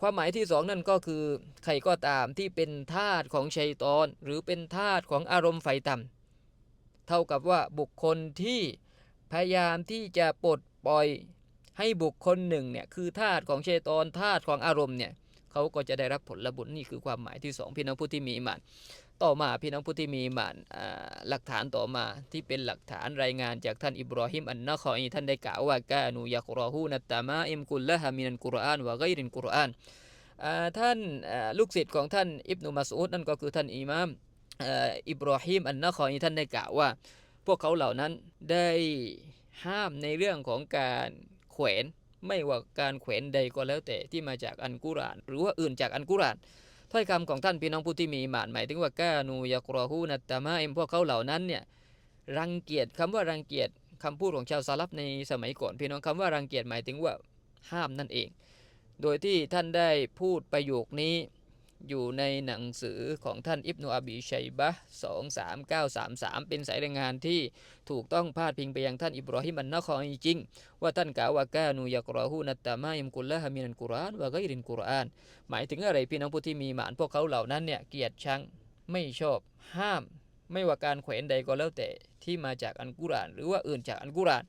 ความหมายที่สองนั่นก็คือใครก็ตามที่เป็นทาสของชัยตอน หรือเป็นทาสของอารมณ์ไฟต่ำเท่ากับว่าบุคคลที่พยายามที่จะปลดปล่อยให้บุคคลหนึ่งเนี่ยคือทาสของชัยตอนทาสของอารมณ์เนี่ย เขาก็จะได้รับผลบุญนี่คือความหมายที่สองพี่น้องผู้ที่มีอิมาน ต่อมาพี่น้องผู้ที่มีอิมานหลักฐานต่อมาที่เป็นหลักฐานรายงานจากท่านอิบรอฮิมอันนะคอยท่านได้กล่าวว่ากานูยักรอฮูนัตตามาอิมกุลละฮามินันกุรอานวะไกรินกุรอานท่านลูกศิษย์ของท่านอิบนุมัสอุดนั่นก็คือท่านอิมามอิบรอฮิมอันนะคอยท่านได้กล่าวว่า พวกเขาเหล่านั้นได้ห้ามในเรื่องของการแขวน ไม่ว่าการแขวนใดก็แล้วแต่ที่มาจากอันกุราน หรือว่าอื่นจากอันกุรานถ้อยคำของท่านพี่น้องผู้ที่มีหมานหมายถึงว่ากานูยากรอฮูนัตตามาเอ็มพวกเขาเหล่านั้นเนี่ยรังเกียจคำว่ารังเกียจคำพูดของชาวซาลับในสมัยก่อน พี่น้องคำว่ารังเกียจหมายถึงว่าห้ามนั่นเอง โดยที่ท่านได้พูดประโยคนี้ อยู่ในหนังสือของท่านอิบนุอบีชัยบะ23933 เป็นสายรายงานที่ถูกต้องพาดพิงไปยังท่านอิบรอฮิมอันนคอยจริง ว่าท่านกล่าวว่ากานูยักรอฮูนัตตามาอิมกุลละฮามินันกุรอานวะไกรินกุรอาน หมายถึงอะไรพี่น้องผู้ที่มีหมานพวกเขาเหล่านั้นเนี่ยเกียดชังไม่ชอบห้าม ไม่ว่าการแขวนใดก็แล้วแต่ที่มาจากอันกุรอาน หรือว่าอื่นจากอันกุรอาน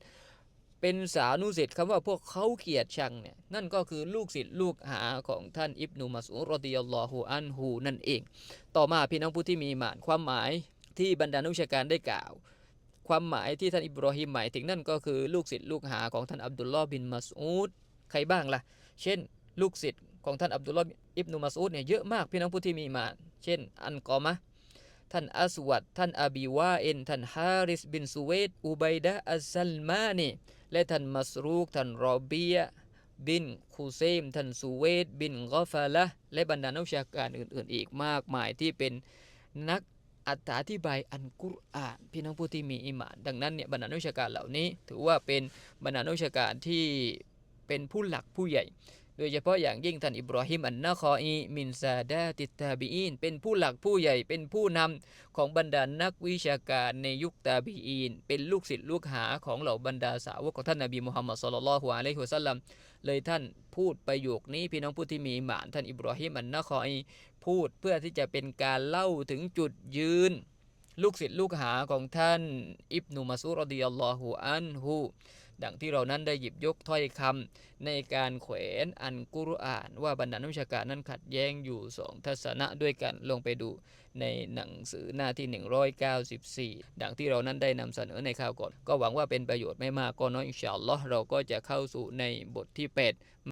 เป็นสานุสิทธิ์คำว่าพวกเขาเกียดชังเนี่ยนั่นก็คือลูกศิษย์ลูกหาของท่านอิบนุมัสอุดรอดิยัลลอฮุอันฮูนั่นเอง ต่อมาพี่น้องผู้ที่มีหมานความหมายที่บรรดานักวิชาการได้กล่าว ความหมายที่ท่านอิบรอฮิมหมายถึงนั่นก็คือลูกศิษย์ลูกหาของท่านอับดุลลอฮ์บินมัสูดใครบ้างล่ะ เช่น ลูกศิษย์ของท่านอับดุลลอฮ์อิบนุมัสูดเนี่ยเยอะมากพี่น้องผู้ที่มีหมานเช่น อันกอมะท่านอัสวัดท่านอบีวาเอ็นท่านฮาริสบินซูเวตอุบัยดะอัสซัลมานี และท่านมัสรูกท่านรอเบียบินคูเซมท่านสูเวตบินกอฟาละและบรรดานักวิชาการอื่น ๆ อีกมากมายที่เป็นนักอธิบายอันกุรอาน พี่น้องผู้ที่มีอิหมาน ดังนั้นเนี่ยบรรดานักชาการเหล่านี้ ถือว่าเป็นบรรดานักชาการที่เป็นผู้หลักผู้ใหญ่ ดยเฉพาะอย่างยิ่งท่านอิบราฮิมอันนะคออีมินซาดาติตาบีอีนเป็นผู้หลักผู้ใหญ่เป็นผู้นำของบรรดานักวิชาการในยุคตาบีอีนเป็นลูกศิษย์ลูกหาของเหล่าบรรดาสาวกของท่านนบีมุฮัมมัดสุลลัลฮุอะลัยฮิวสัลลัมเลยท่านพูดประโยคนี้พี่น้องผู้ที่มีหมานท่านอิบราฮิมอันนะคออีพูดเพื่อที่จะเป็นการเล่าถึงจุดยืน ลูกศิษย์ลูกหาของท่านอิบนุมัสอุดรอดิยัลลอฮุอันฮู ดังที่เรานั้นได้หยิบยกถ้อยคำในการแขวนอันกุรอาน ว่าบรรดานักวิชาการนั้นขัดแย้งอยู่สองทัศนะด้วยกันลงไปดูในหนังสือหน้าที่ 194 ดังที่เรานั้นได้นำเสนอในข่าวก่อน ก็หวังว่าเป็นประโยชน์ไม่มากก็น้อยอินชาอัลลอฮ์เราก็จะเข้าสู่ในบทที่ 8